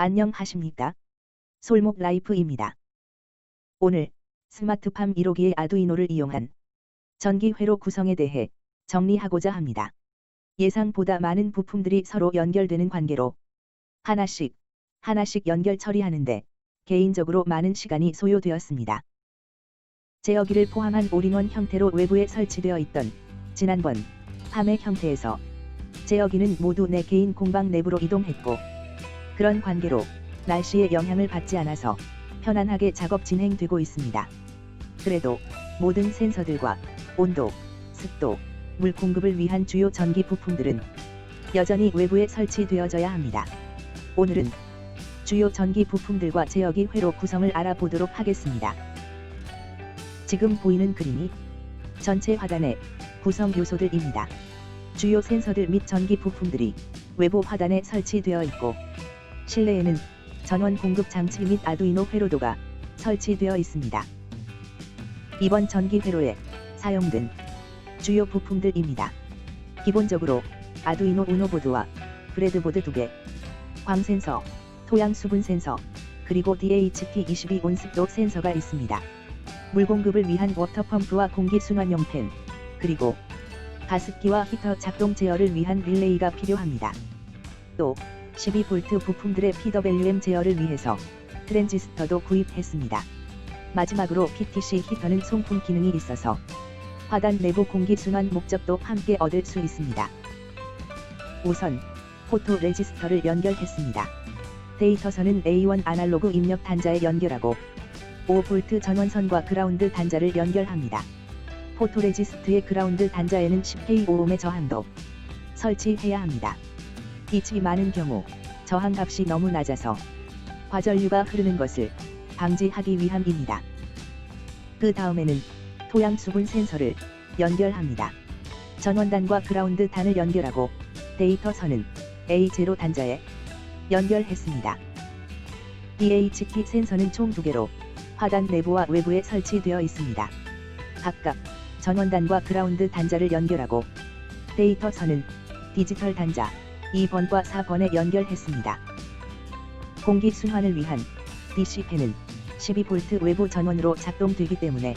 안녕하십니까? 솔목 라이프입니다. 오늘 스마트팜 1호기의 아두이노를 이용한 전기 회로 구성에 대해 정리하고자 합니다. 예상보다 많은 부품들이 서로 연결되는 관계로 하나씩 하나씩 연결 처리하는데 개인적으로 많은 시간이 소요되었습니다. 제어기를 포함한 올인원 형태로 외부에 설치되어 있던 지난번 팜의 형태에서 제어기는 모두 내 개인 공방 내부로 이동했고 그런 관계로 날씨에 영향을 받지 않아서 편안하게 작업 진행되고 있습니다. 그래도 모든 센서들과 온도, 습도, 물 공급을 위한 주요 전기 부품들은 여전히 외부에 설치되어져야 합니다. 오늘은 주요 전기 부품들과 제어기 회로 구성을 알아보도록 하겠습니다. 지금 보이는 그림이 전체 화단의 구성 요소들입니다. 주요 센서들 및 전기 부품들이 외부 화단에 설치되어 있고 실내에는 전원 공급 장치 및 아두이노 회로도가 설치되어 있습니다. 이번 전기 회로에 사용된 주요 부품들입니다. 기본적으로 아두이노 우노보드와 브레드보드 2개, 광센서, 토양 수분 센서, 그리고 DHT22 온습도 센서가 있습니다. 물 공급을 위한 워터펌프와 공기 순환용 팬, 그리고 가습기와 히터 작동 제어를 위한 릴레이가 필요합니다. 또 12V 부품들의 PWM 제어를 위해서 트랜지스터도 구입했습니다. 마지막으로 PTC 히터는 송풍 기능이 있어서 화단 내부 공기 순환 목적도 함께 얻을 수 있습니다. 우선 포토 레지스터를 연결했습니다. 데이터선은 A1 아날로그 입력 단자에 연결하고 5V 전원선과 그라운드 단자를 연결합니다. 포토 레지스트의 그라운드 단자에는 10kΩ의 저항도 설치해야 합니다. 빛이 많은 경우 저항값이 너무 낮아서 과전류가 흐르는 것을 방지하기 위함입니다. 그 다음에는 토양 수분 센서를 연결합니다. 전원단과 그라운드 단을 연결하고 데이터 선은 A0 단자에 연결했습니다. DHT 센서는 총 2개로 화단 내부와 외부에 설치되어 있습니다. 각각 전원단과 그라운드 단자를 연결하고 데이터 선은 디지털 단자 2번과 4번에 연결했습니다. 공기 순환을 위한 DC팬은 12V 외부 전원으로 작동되기 때문에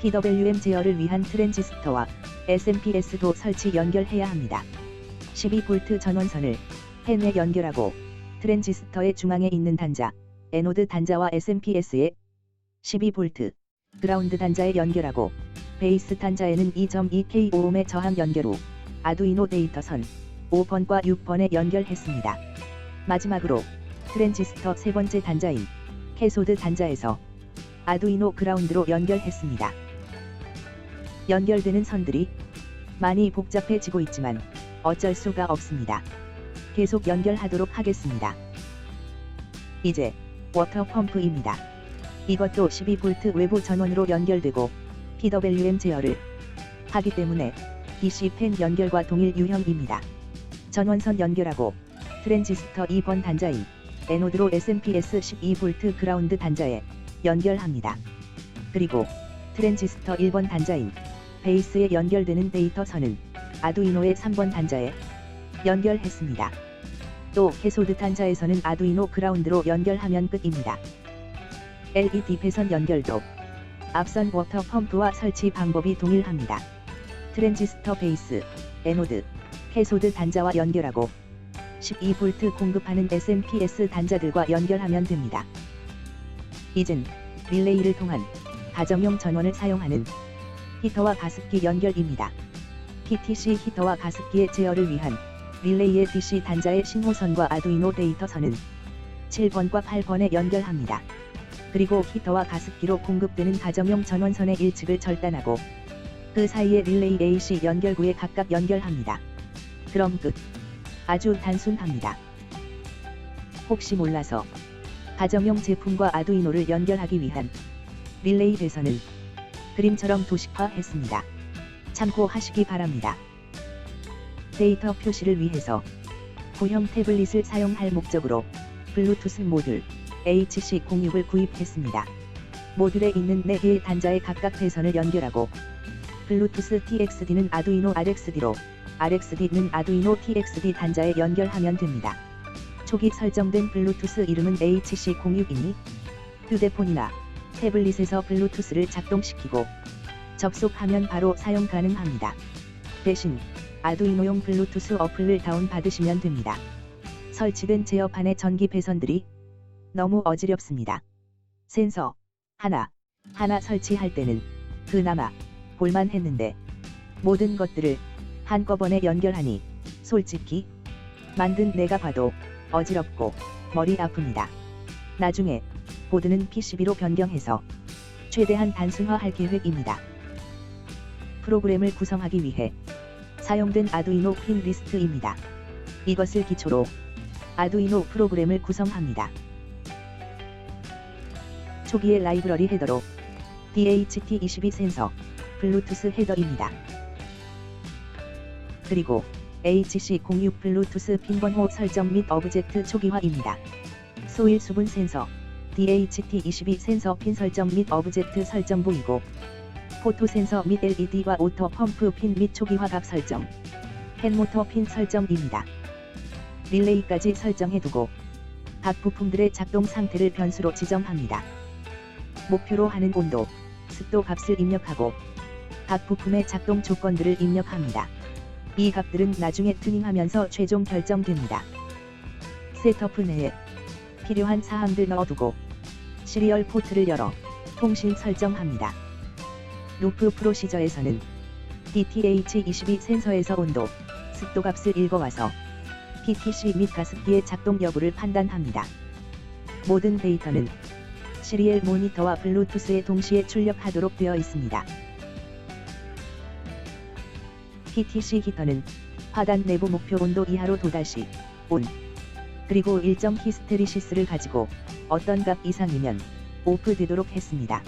PWM 제어를 위한 트랜지스터와 SMPS도 설치 연결해야 합니다. 12V 전원선을 팬에 연결하고 트랜지스터의 중앙에 있는 단자, 에노드 단자와 SMPS에 12V 그라운드 단자에 연결하고 베이스 단자에는 2.2kΩ의 저항 연결 후 아두이노 데이터선 5번과 6번에 연결했습니다. 마지막으로 트랜지스터 세 번째 단자인 캐소드 단자에서 아두이노 그라운드로 연결했습니다. 연결되는 선들이 많이 복잡해지고 있지만 어쩔 수가 없습니다. 계속 연결하도록 하겠습니다. 이제 워터 펌프입니다. 이것도 12V 외부 전원으로 연결되고 PWM 제어를 하기 때문에 DC 팬 연결과 동일 유형입니다. 전원선 연결하고 트랜지스터 2번 단자인 에노드로 SMPS 12V 그라운드 단자에 연결합니다. 그리고 트랜지스터 1번 단자인 베이스에 연결되는 데이터 선은 아두이노의 3번 단자에 연결했습니다. 또 캐소드 단자에서는 아두이노 그라운드로 연결하면 끝입니다. LED 배선 연결도 앞선 워터 펌프와 설치 방법이 동일합니다. 트랜지스터 베이스, 에노드, 캐소드 단자와 연결하고 12V 공급하는 SMPS 단자들과 연결하면 됩니다. 이젠 릴레이를 통한 가정용 전원을 사용하는 히터와 가습기 연결입니다. PTC 히터와 가습기의 제어를 위한 릴레이의 DC 단자의 신호선과 아두이노 데이터선은 7번과 8번에 연결합니다. 그리고 히터와 가습기로 공급되는 가정용 전원선의 1측을 절단하고 그 사이에 릴레이 AC 연결구에 각각 연결합니다. 그럼 끝. 아주 단순합니다. 혹시 몰라서 가정용 제품과 아두이노를 연결하기 위한 릴레이 배선은 그림처럼 도식화했습니다. 참고하시기 바랍니다. 데이터 표시를 위해서 구형 태블릿을 사용할 목적으로 블루투스 모듈 HC06을 구입했습니다. 모듈에 있는 4개의 단자에 각각 배선을 연결하고 블루투스 TXD는 아두이노 RXD로 RXD는 아두이노 TXD 단자에 연결하면 됩니다. 초기 설정된 블루투스 이름은 HC06이니 휴대폰이나 태블릿에서 블루투스를 작동시키고 접속하면 바로 사용 가능합니다. 대신 아두이노용 블루투스 어플을 다운받으시면 됩니다. 설치된 제어판의 전기 배선들이 너무 어지럽습니다. 센서 하나 하나 설치할 때는 그나마 볼만 했는데 모든 것들을 한꺼번에 연결하니 솔직히 만든 내가 봐도 어지럽고 머리 아픕니다. 나중에 보드는 PCB로 변경해서 최대한 단순화할 계획입니다. 프로그램을 구성하기 위해 사용된 아두이노 핀 리스트입니다. 이것을 기초로 아두이노 프로그램을 구성합니다. 초기의 라이브러리 헤더로 DHT22 센서, 블루투스 헤더입니다. 그리고 HC06 블루투스 핀 번호 설정 및 어브젝트 초기화입니다. 소일 수분 센서, DHT22 센서 핀 설정 및 어브젝트 설정 보이고 포토 센서 및 LED와 오토 펌프 핀 및 초기화 값 설정, 펜모터 핀 설정입니다. 릴레이까지 설정해두고 각 부품들의 작동 상태를 변수로 지정합니다. 목표로 하는 온도, 습도 값을 입력하고 각 부품의 작동 조건들을 입력합니다. 이 값들은 나중에 튜닝하면서 최종 결정됩니다. 셋터프 내에 필요한 사항들 넣어두고 시리얼 포트를 열어 통신 설정합니다. 루프 프로시저에서는 DTH22 센서에서 온도, 습도 값을 읽어와서 PTC 및 가습기의 작동 여부를 판단합니다. 모든 데이터는 시리얼 모니터와 블루투스에 동시에 출력하도록 되어 있습니다. PTC 히터는 화단 내부 목표 온도 이하로 도달시 온 그리고 일정 히스테리시스를 가지고 어떤 값 이상이면 오프 되도록 했습니다.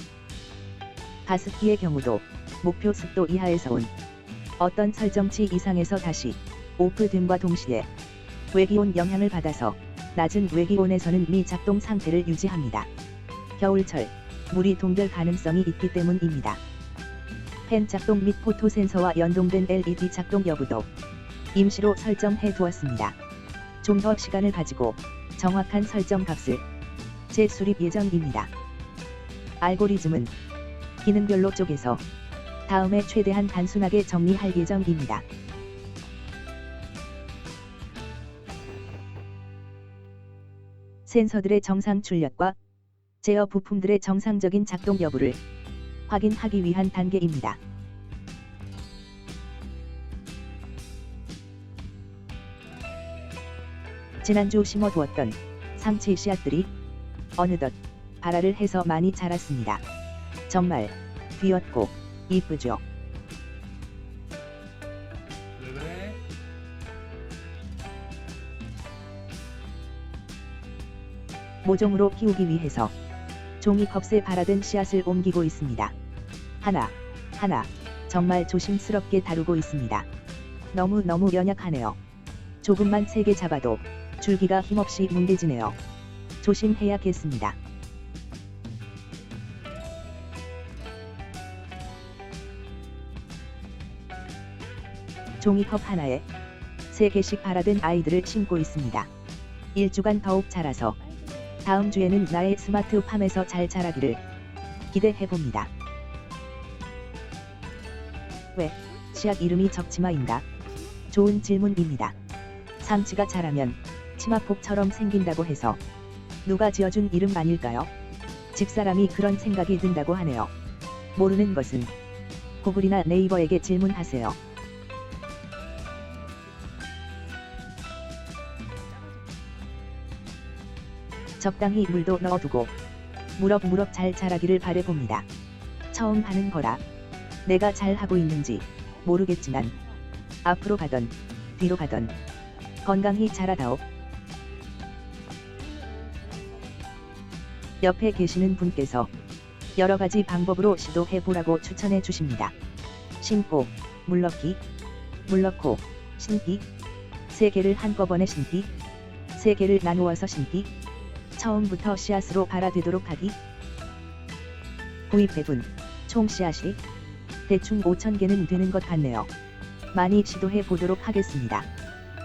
가습기의 경우도 목표 습도 이하에서 온 어떤 설정치 이상에서 다시 오프됨과 동시에 외기온 영향을 받아서 낮은 외기온에서는 미작동 상태를 유지합니다. 겨울철 물이 동결 가능성이 있기 때문입니다. 펜 작동 및 포토 센서와 연동된 LED 작동 여부도 임시로 설정해 두었습니다. 좀 더 시간을 가지고 정확한 설정 값을 재수립 예정입니다. 알고리즘은 기능별로 쪼개서 다음에 최대한 단순하게 정리할 예정입니다. 센서들의 정상 출력과 제어 부품들의 정상적인 작동 여부를 확인하기 위한 단계입니다. 지난주 심어두었던 상치 씨앗들이 어느덧 발화를 해서 많이 자랐습니다. 정말 귀엽고 이쁘죠. 모종으로 키우기 위해서 종이컵에 발화된 씨앗을 옮기고 있습니다. 하나, 하나, 정말 조심스럽게 다루고 있습니다. 너무 너무 연약하네요. 조금만 세게 잡아도 줄기가 힘없이 뭉개지네요. 조심해야겠습니다. 종이컵 하나에 3개씩 발화된 아이들을 심고 있습니다. 1주간 더욱 자라서 다음 주에는 나의 스마트팜에서 잘 자라기를 기대해봅니다. 왜 씨앗 이름이 적치마인가? 좋은 질문입니다. 상치가 자라면 치마폭처럼 생긴다고 해서 누가 지어준 이름 아닐까요? 집사람이 그런 생각이 든다고 하네요. 모르는 것은 구글이나 네이버에게 질문하세요. 적당히 물도 넣어두고 무럭 무럭 잘 자라기를 바래봅니다. 처음 하는 거라 내가 잘 하고 있는지 모르겠지만 앞으로 가던 뒤로 가던 건강히 자라다오. 옆에 계시는 분께서 여러 가지 방법으로 시도해 보라고 추천해 주십니다. 심고, 물넣기, 물넣고, 심기, 세 개를 한꺼번에 심기, 세 개를 나누어서 심기, 처음부터 씨앗으로 발화되도록 하기. 구입해둔 총 씨앗이 대충 5,000개는 되는 것 같네요. 많이 시도해 보도록 하겠습니다.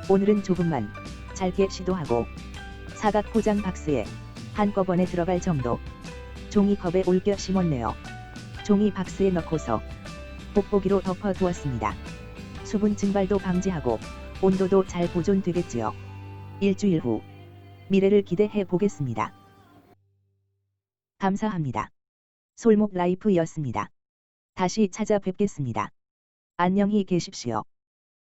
오늘은 조금만 짧게 시도하고 사각 포장 박스에 한꺼번에 들어갈 정도. 종이컵에 올겨 심었네요. 종이 박스에 넣고서 뽁뽁이로 덮어 두었습니다. 수분 증발도 방지하고 온도도 잘 보존되겠지요. 일주일 후 미래를 기대해 보겠습니다. 감사합니다. 솔목 라이프였습니다. 다시 찾아뵙겠습니다. 안녕히 계십시오.